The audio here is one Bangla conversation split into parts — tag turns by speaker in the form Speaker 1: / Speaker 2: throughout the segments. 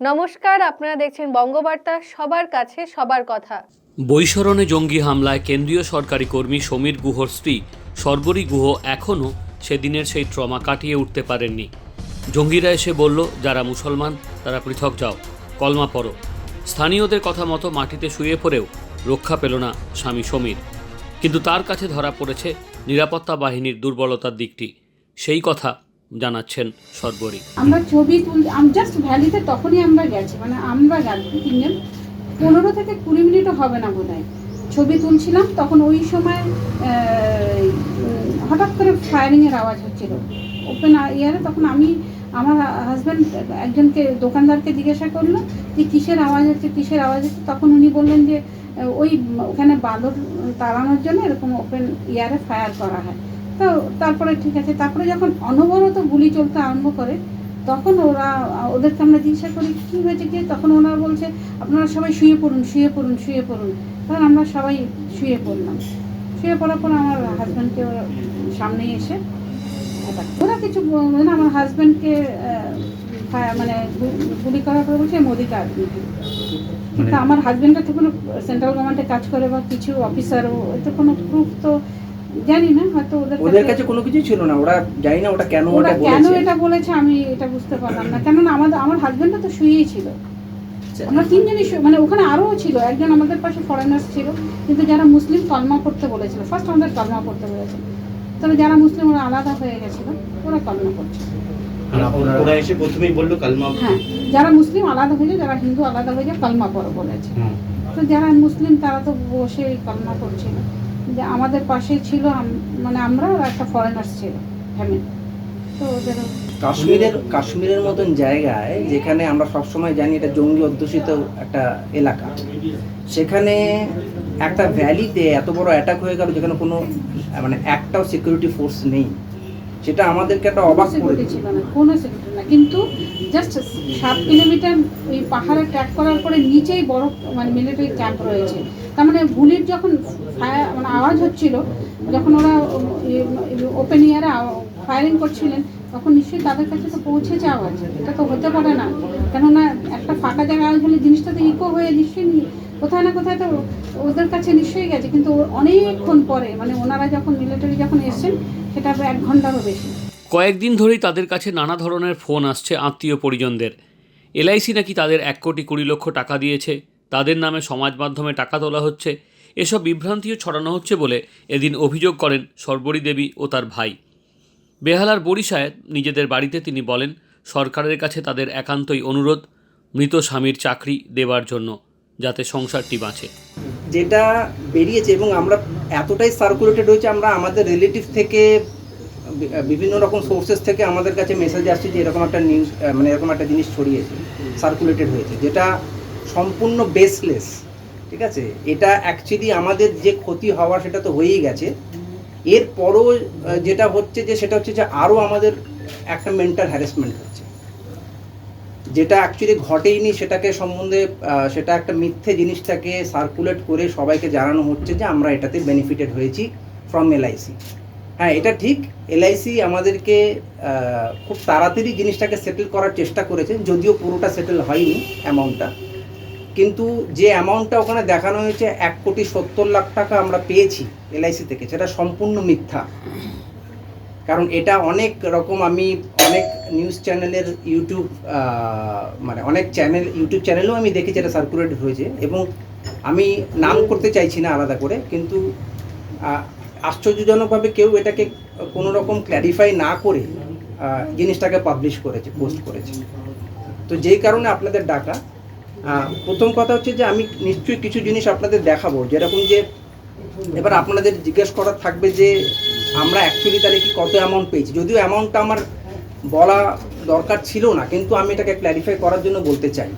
Speaker 1: নমস্কার, আপনারা দেখছেন বঙ্গবার্তা, সবার কাছে সবার কথা।
Speaker 2: বৈশরণে জঙ্গি হামলায় কেন্দ্রীয় সরকারি কর্মী সমীর গুহর স্ত্রী, সর্বরী গুহ এখনও সেদিনের সেই ট্রমা কাটিয়ে উঠতে পারেননি। জঙ্গিরা এসে বলল, যারা মুসলমান, তারা পৃথক যাও, কলমা পড়ো। স্থানীয়দের কথা মতো মাটিতে শুয়ে পড়েও রক্ষা পেল না স্বামী সমীর। কিন্তু তার কাছে ধরা পড়েছে নিরাপত্তা বাহিনীর দুর্বলতার দিকটি। সেই কথা জানাচ্ছেন সর্বরী।
Speaker 3: আমরা ছবি তুল জাস্ট ভ্যালিতে তখনই আমরা গেছি মানে আমরা গেছি তিনজন। পনেরো থেকে কুড়ি মিনিটও হবে না বোধ ছবি তুলছিলাম, তখন ওই সময় হঠাৎ করে ফায়ারিংয়ের আওয়াজ হচ্ছিল। ওপেন ইয়ারে তখন আমি, আমার হাজব্যান্ড একজনকে, দোকানদারকে জিজ্ঞাসা করল যে কিসের আওয়াজ হচ্ছে, কিসের আওয়াজ হচ্ছে? তখন উনি বললেন যে ওই, ওখানে বাঁদর তাড়ানোর জন্য এরকম ওপেন ইয়ারে ফায়ার করা হয়। তো তারপরে ঠিক আছে তারপরে যখন অনবরত গুলি চলতে আরম্ভ করে তখন ওরা ওদেরকে আমরা জিজ্ঞাসা করি কী হয়েছে কি? তখন ওনারা বলছে আপনারা সবাই শুয়ে পড়ুন শুয়ে পড়ুন শুয়ে পড়ুন। তখন আমরা সবাই শুয়ে পড়লাম। শুয়ে পড়ার পর আমার হাজব্যান্ডকে ওরা সামনে এসে ওরা কিছু মানে আমার হাজব্যান্ডকে মানে গুলি করার পরে বলছে মোদিকে আদমি কিন্তু আমার হাজব্যান্ডটা তো কোনো সেন্ট্রাল গভর্নমেন্টে কাজ করে বা কিছু অফিসারও এতে কোনো প্রুফ তো জানি না হয়তো ওদের
Speaker 4: ওদের কাছে কোনো কিছু ছিল না ওরা জানি না ওটা কেন ওটা
Speaker 3: কেন এটা বলেছে আমি এটা বুঝতে পারলাম না। কেননা আমাদের আমার হাজবেন্ডও তো শুয়েই ছিল। আমরা তিনজনই মানে ওখানে আরও ছিল একজন আমাদের পাশে ফরেনার্স ছিল কিন্তু যারা মুসলিম কলমা পড়তে বলেছিল ফার্স্ট আমাদের কলমা পড়তে বলেছিল। তবে যারা মুসলিম ওরা আলাদা হয়ে গেছিল ওরা কলমা পড়ছে।
Speaker 5: আর আপনারা- ওরা এসে প্রথমেই বলল কালমা
Speaker 3: হ্যাঁ যারা মুসলিম আলাদা হয়ে যায় যারা হিন্দু আলাদা হয়ে যায় কলমা পড়ো বলেছে। তো যারা মুসলিম তারা তো বসে কলমা পড়ছিল। যে আমাদের পাশেই ছিল মানে আমরা আর একটা ফরেনার্স ছিল ফ্যামিলি তো
Speaker 4: কাশ্মীরের কাশ্মীরের মতন জায়গায় যেখানে আমরা সবসময় জানি এটা জঙ্গি অধ্যুষিত একটা এলাকা সেখানে একটা ভ্যালিতে এত বড় অ্যাটাক হয়ে গেল যেখানে কোনো মানে একটাও সিকিউরিটি ফোর্স নেই। সেটা আমাদেরকে একটা অবাক করে।
Speaker 3: ছিল না কোনো সিকিউরিটি না। কিন্তু জাস্ট সাত কিলোমিটার ওই পাহাড়ে ট্র্যাক করার পরে নিচেই বড় মানে মিলিটারি ক্যাম্প রয়েছে। তার মানে গুলির যখন ফায়ার মানে আওয়াজ হচ্ছিল, যখন ওরা ওপেন ইয়ারে ফায়ারিং করছিলেন, তখন নিশ্চয়ই তাদের কাছে তো পৌঁছেছে আওয়াজ। এটা তো হতে পারে না। কেননা একটা ফাঁকা জায়গায় আওয়াজ হলে জিনিসটা তো ইকো হয়ে নিশ্চয়ই কোথায় না কোথায় তো ওদের কাছে নিশ্চয়ই গেছে। কিন্তু অনেকক্ষণ পরে মানে ওনারা যখন মিলিটারি যখন এসছেন, সেটা এক ঘন্টারও বেশি।
Speaker 2: কয়েকদিন ধরেই তাদের কাছে নানা ধরনের ফোন আসছে আত্মীয় পরিজনদের। এলআইসি নাকি তাদের এক কোটি কুড়ি লক্ষ টাকা দিয়েছে? তাদের নামে সমাজ মাধ্যমে টাকা তোলা হচ্ছে, এসব বিভ্রান্তিও ছড়ানো হচ্ছে বলে এদিন অভিযোগ করেন সর্বরী দেবী ও তার ভাই। বেহালার বরিশায় নিজেদের বাড়িতে তিনি বলেন, সরকারের কাছে তাদের একান্তই অনুরোধ, মৃত স্বামীর চাকরি দেওয়ার জন্য, যাতে সংসারটি বাঁচে।
Speaker 4: যেটা বেরিয়েছে এবং আমরা এতটাই সার্কুলেটেড হয়েছে, আমরা আমাদের রিলেটিভ থেকে, বিভিন্ন রকম সোর্সেস থেকে আমাদের কাছে মেসেজ আসছে যে এরকম একটা নিউজ মানে এরকম একটা জিনিস ছড়িয়েছে সার্কুলেটেড হয়েছে, যেটা সম্পূর্ণ বেসলেস ঠিক আছে? এটা অ্যাকচুয়ালি আমাদের যে ক্ষতি হওয়ার সেটা তো হয়েই গেছে। এরপরও যেটা হচ্ছে যে, সেটা হচ্ছে যে, আরও আমাদের একটা মেন্টাল হ্যারাসমেন্ট হচ্ছে। যেটা অ্যাকচুয়ালি ঘটেইনি, সেটাকে সম্বন্ধে সেটা একটা মিথ্যে জিনিসটাকে সার্কুলেট করে সবাইকে জানানো হচ্ছে যে, আমরা এটাতে বেনিফিটেড হয়েছি ফ্রম এলআইসি হ্যাঁ এটা ঠিক এলআইসি আমাদেরকে খুব তাড়াতাড়ি জিনিসটাকে সেটেল করার চেষ্টা করেছে, যদিও পুরোটা সেটেল হয়নি অ্যামাউন্টটা কিন্তু যে অ্যামাউন্টটা ওখানে দেখানো হয়েছে, এক কোটি সত্তর লাখ টাকা আমরা পেয়েছি এলআইসি থেকে। সেটা সম্পূর্ণ মিথ্যা। কারণ এটা অনেক রকম আমি অনেক নিউজ চ্যানেলের ইউটিউব মানে অনেক চ্যানেল ইউটিউব চ্যানেলেও আমি দেখেছি, এটা সার্কুলেট হয়েছে। এবং আমি নাম করতে চাইছি না আলাদা করে, কিন্তু আশ্চর্যজনকভাবে কেউ এটাকে কোনো রকম ক্ল্যারিফাই না করে জিনিসটাকে পাবলিশ করেছে পোস্ট করেছে। তো যেই কারণে আপনাদের ডাকা প্রথম কথা হচ্ছে যে আমি নিশ্চয়ই কিছু জিনিস আপনাদের দেখাবো। যেরকম যে এবার আপনাদের জিজ্ঞেস করার থাকবে যে আমরা অ্যাকচুয়ালি তাহলে কি কত অ্যামাউন্ট পেয়েছি? যদিও অ্যামাউন্টটা আমার বলা দরকার ছিল না কিন্তু আমি এটাকে ক্ল্যারিফাই করার জন্য বলতে চাই।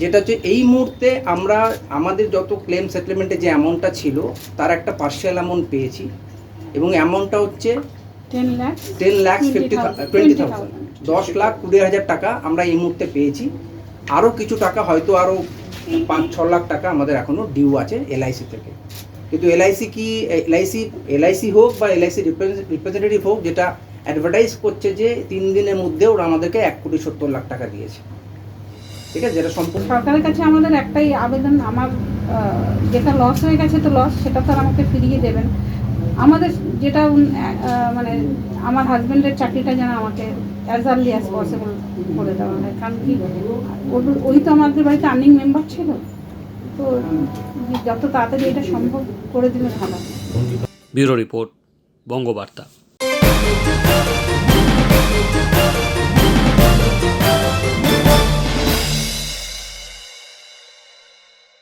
Speaker 4: যেটা হচ্ছে এই মুহূর্তে আমরা আমাদের যত ক্লেম সেটেলমেন্টে যে অ্যামাউন্টটা ছিল তার একটা পার্শিয়াল অ্যামাউন্ট পেয়েছি। এবং অ্যামাউন্টটা হচ্ছে
Speaker 3: ten lakh
Speaker 4: ten lakh fifty
Speaker 3: 20,000
Speaker 4: twenty thousand দশ লাখ কুড়ি হাজার টাকা আমরা এই মুহূর্তে পেয়েছি। আরও কিছু টাকা হয়তো আরও পাঁচ, ছ লাখ টাকা আমাদের এখনও ডিউ আছে এলআইসি থেকে। কিন্তু এলআইসি কি এলআইসি এলআইসি হোক বা এলআইসি রিপ্রেজেন্টেটিভ হোক, যেটা অ্যাডভার্টাইজ করছে যে তিন দিনের মধ্যে ওরা আমাদেরকে এক কোটি সত্তর লাখ টাকা দিয়েছে। ঠিক আছে? যেটা সম্পূর্ণ
Speaker 3: সরকারের কাছে আমাদের একটাই আবেদন, আমার যেটা লস হয়ে গেছে তো লস সেটা তো আমাকে ফিরিয়ে দেবেন। আমাদের যেটা মানে আমার হাজব্যান্ডের চাকরিটা যেন আমাকে অ্যাজ আর্লি অ্যাজ পসিবল করে দেওয়া হয়। কারণ কি ওই তো আমাদের বাড়িতে আর্নিং মেম্বার ছিল। তো যত তাড়াতাড়ি এটা সম্ভব করে দিলে ভালো।
Speaker 2: Bureau report, Bangabarta.